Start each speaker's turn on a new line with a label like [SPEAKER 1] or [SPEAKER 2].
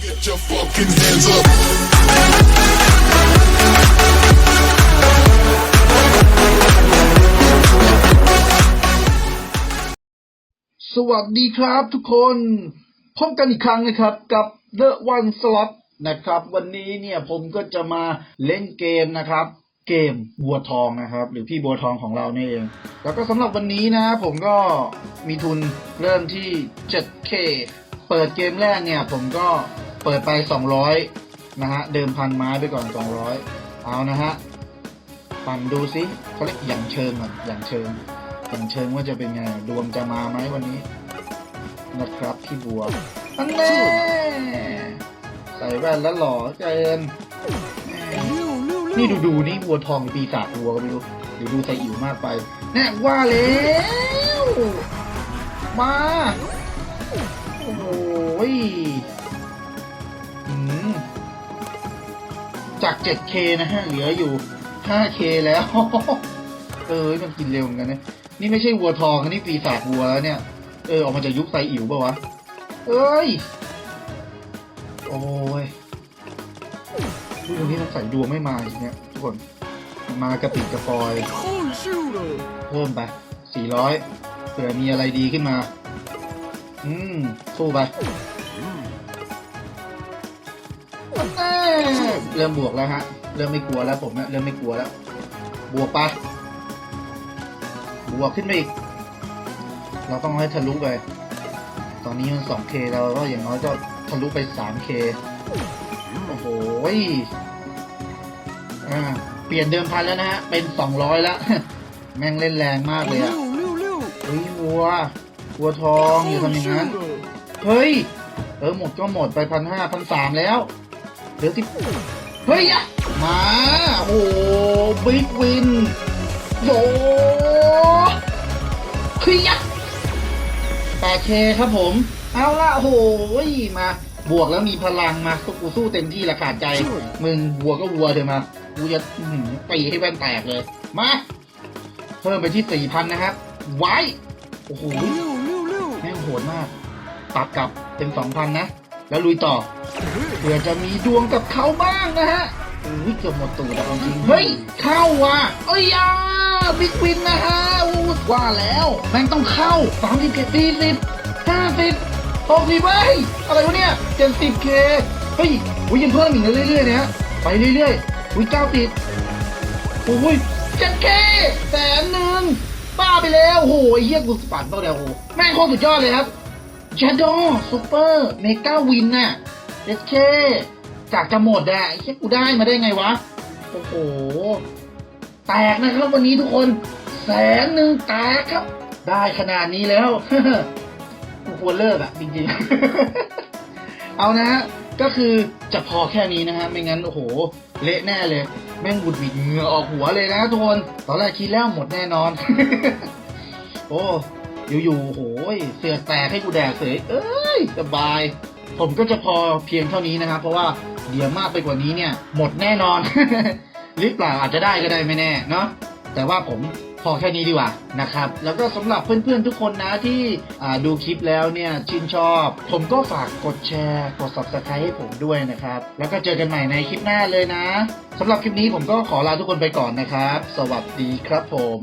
[SPEAKER 1] Get your fucking hands up.
[SPEAKER 2] สวัสดีครับทุกคน พบกันอีกครั้งนะครับกับ The One Slot นะครับ วันนี้เนี่ยผมก็จะมาเล่นเกมนะครับ เกมบัวทองนะครับ หรือพี่บัวทองของเราเนี่ยเอง แล้วก็สำหรับวันนี้นะผมก็มีทุนเริ่มที่ 7K เปิดเกมแรกเนี่ยผมก็ เปิดไป200นะฮะ เดิมพันไม้ไปก่อน200เอานะฮะปั่นดูซิเขาเรียกอย่างเชิงก่อนอย่างเชิงอย่างเชิงว่าจะเป็นไงดวงจะมาไหมวันนี้ นะครับพี่บัวอันแน่ใส่แว่นแล้วหล่อเกินนี่ดูดูนี่วัวทองปีศาจวัวก็ไม่รู้หรือดูใส่อิ๋วมากไปแน่ว่าแล้วมาโอ้ย จาก 7K นะฮะ เหลืออยู่ 5K แล้ว เออ มันกินเร็วเหมือนกันนะ นี่ไม่ใช่วัวทองนี่ปีศาจวัวแล้วเนี่ย เออ ออกมาจากยุคไซอิ๋วป่าวะ เอ้ย โอ้ยดูวันนี้ต้องใส่ดวงไม่มาจริงเนี่ยทุกคน มากระปิดกระปอย เพิ่มไปสี่ร้อยเผื่อมีอะไรดีขึ้นมา อืมสู้ไป เริ่มบวกแล้วฮะ เริ่มไม่กลัวแล้วผมเนี่ยเริ่มไม่กลัวแล้ว บวกไป บวกขึ้นไปอีก เราต้องให้ทะลุไป ตอนนี้มัน 2K เราก็อย่างน้อยก็ทะลุไป 3K โอ้โหอ่า เปลี่ยนเดิมพันแล้วนะฮะ เป็น 200 แล้ว แม่งเล่นแรงมากเลยอะเฮ้ยวัว วัวทองอย่าทำอย่างนั้น เฮ้ย เออหมดก็หมดไปพันห้าพันสามแล้ว เหลือที่เฮ้ยอะมาโอ้บิ๊กวินโยเฮ้ยอะแปดเคครับผม เอาละโอ้โหยมา บวกแล้วมีพลังมาสู้กูสู้เต็มที่ละขาดใจ มึงวัวก็วัวเถอะมา กูจะอื้อหือตีให้แว่นแตกเลย มา เพิ่มไปที่สี่พันนะครับ ไว้ โอ้โหแม่งโหดมาก ตัดกลับเป็นสองพันนะ แล้วลุยต่อเพื่อจะมีดวงกับเขาบ้างนะฮะอุ้ยเกือบหมดตูดอะเอาจริงเฮ้ย เข้าว่ะเอ้ยยาบิ๊กวินนะฮะอู้ว่าแล้ว แม่งต้องเข้าสามสิบเกสี่สิบห้าสิบหกสิบเฮ้ยอะไรวะเนี่ยเจ็ดสิบเคเฮ้ยอุ้ยยังเพิ่มอีกเรื่อยๆเนี่ยฮะไปเรื่อยๆอุ้ยเก้าสิบโอ้ยเจ็ดเคแสนหนึ่งบ้าไปแล้วโอ้โหไอ้เฮียกูสปันเปล่าเดียวโอ้โหแม่งโคตรสุดยอดเลยครับ ชาโดซูเปอร์เมกาวินน่ะเจ็ดเคจากจะหมดอะไอ้เฮียกูได้มาได้ไงวะ โอ้โห แตกนะครับวันนี้ทุกคน แสนหนึ่งแตกครับ ได้ขนาดนี้แล้วกูควรเลิกอะจริงๆ เอานะฮะ ก็คือจะพอแค่นี้นะฮะ ไม่งั้น โอ้โห เละแน่เลย แม่งบุดหวิดเหงื่อออกหัวเลยนะทุกคน ตอนแรกคิดแล้วหมดแน่นอน โอ้ อยู่ๆโอ้โหเสือแตกให้กูแดกเสยเอ้ยสบาย ผมก็จะพอเพียงเท่านี้นะครับ เพราะว่าเดี๋ยวมากไปกว่านี้เนี่ย หมดแน่นอน หรือเปล่าอาจจะได้ก็ได้ไม่แน่เนาะแต่ว่าผมพอแค่นี้ดีกว่านะครับ แล้วก็สำหรับเพื่อนๆทุกคนนะที่ดูคลิปแล้วเนี่ยชื่นชอบ ผมก็ฝากกดแชร์ กด subscribe ให้ผมด้วยนะครับ แล้วก็เจอกันใหม่ในคลิปหน้าเลยนะสำหรับคลิปนี้ผมก็ขอลาทุกคนไปก่อนนะครับ สวัสดีครับผม